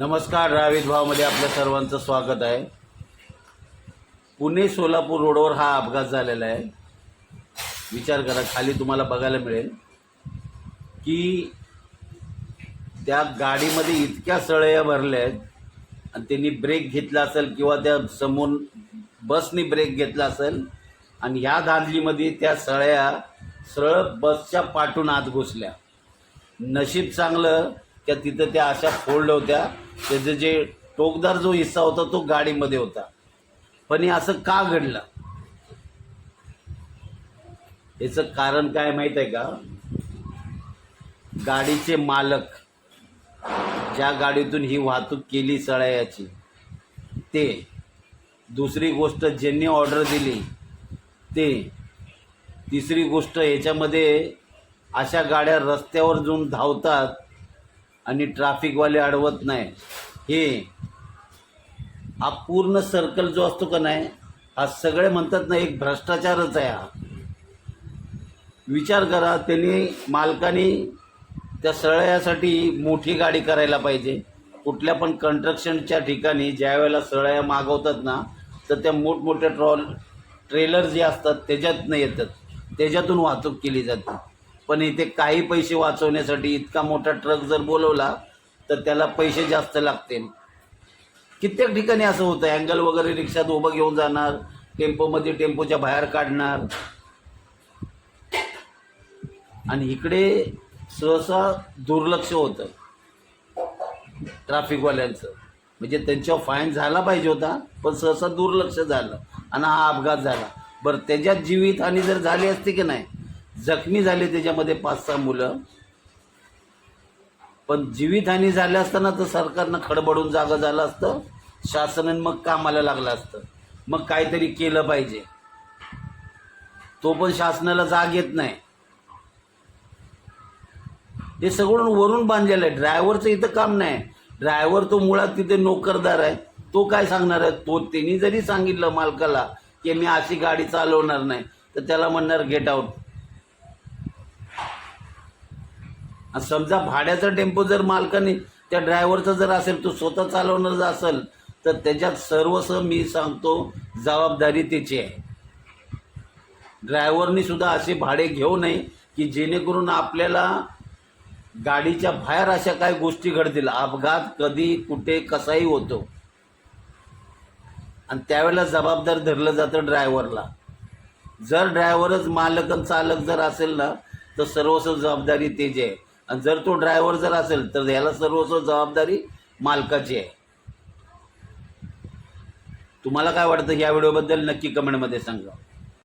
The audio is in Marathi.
नमस्कार रावीत भावमध्ये आपल्या सर्वांचं स्वागत आहे. पुणे सोलापूर रोडवर हा अपघात झालेला आहे. विचार करा खाली तुम्हाला बघायला मिळेल की त्या गाडीमध्ये इतक्या सळया भरल्या आहेत आणि त्यांनी ब्रेक घेतला असेल किंवा त्या समोर बसनी ब्रेक घेतला असेल आणि ह्या धांदलीमध्ये त्या सळया सरळ बसच्या पाठून आत घुसल्या. नशीब चांगलं त्या तिथं त्या अशा फोल्ड होत्या त्याचं जे टोकदार जो हिस्सा होता तो गाडीमध्ये होता. पण हे असं का घडलं? याचं कारण काय माहीत आहे का? गाडीचे मालक ज्या गाडीतून ही वाहतूक केली सळायाची ते दुसरी गोष्ट ज्यांनी ऑर्डर दिली ते तिसरी गोष्ट याच्यामध्ये अशा गाड्या रस्त्यावर जाऊन धावतात आणि ट्रॅफिकवाले अडवत नाही. हे हा पूर्ण सर्कल जो असतो का नाही हा सगळे म्हणतात ना एक भ्रष्टाचारच आहे हा. विचार करा त्यांनी मालकाने त्या सळयासाठी मोठी गाडी करायला पाहिजे. कुठल्या पण कन्स्ट्रक्शनच्या ठिकाणी ज्या वेळेला सळया मागवतात ना तर त्या मोठमोठ्या ट्रॉल ट्रेलर जे असतात त्याच्यातनं येतात. त्याच्यातून वाहतूक केली जाते. पण इथे काही पैसे वाचवण्यासाठी इतका मोठा ट्रक जर बोलवला तर त्याला पैसे जास्त लागतील. कित्येक ठिकाणी असं होतं अँगल वगैरे रिक्षात उभं घेऊन जाणार टेम्पोमध्ये टेम्पोच्या बाहेर काढणार. आणि इकडे सहसा दुर्लक्ष होतं. ट्रॅफिकवाल्यांचं. म्हणजे त्यांच्यावर फाईन झाला पाहिजे होता पण सहसा दुर्लक्ष झालं. आणि हा अपघात झाला. बरं त्याच्यात जीवितहानी जर झाली असती की नाही जखमी झाले त्याच्यामध्ये पाच सहा मुलं. पण जीवितहानी झाल्या असताना तर सरकारनं खडबडून जागा झालं असतं. शासनाने मग कामाला लागलं असतं. मग काहीतरी केलं पाहिजे. तो पण शासनाला जाग येत नाही. हे सगळं वरून बांधलेलं आहे. ड्रायव्हरचं इथं काम नाही. ड्रायव्हर तो मुळात तिथे नोकरदार आहे. तो काय सांगणार आहे? तो त्यांनी जरी सांगितलं मालकाला की मी अशी गाडी चालवणार नाही तर त्याला म्हणणार गेट आउट आणि समजा भाड्याचा टेम्पो जर मालकाने त्या ड्रायव्हरचा जर असेल तो स्वतः चालवणार जर असेल तर त्याच्यात सर्वस्व मी सांगतो जबाबदारी त्याची आहे. ड्रायव्हरनी सुद्धा असे भाडे घेऊ नये की जेणेकरून आपल्याला गाडीच्या बाहेर अशा काही गोष्टी घडतील. अपघात कधी कुठे कसाही होतो. आणि त्यावेळेला जबाबदार धरलं जातं ड्रायव्हरला. जर ड्रायव्हरच मालक चालक जर असेल ना तर सर्वस्व जबाबदारी त्याची आहे. आणि जर तो ड्रायव्हर जर असेल तर याला सर्वस्व जबाबदारी मालकाची आहे. तुम्हाला काय वाटतं? या व्हिडिओबद्दल नक्की कमेंटमध्ये सांगा.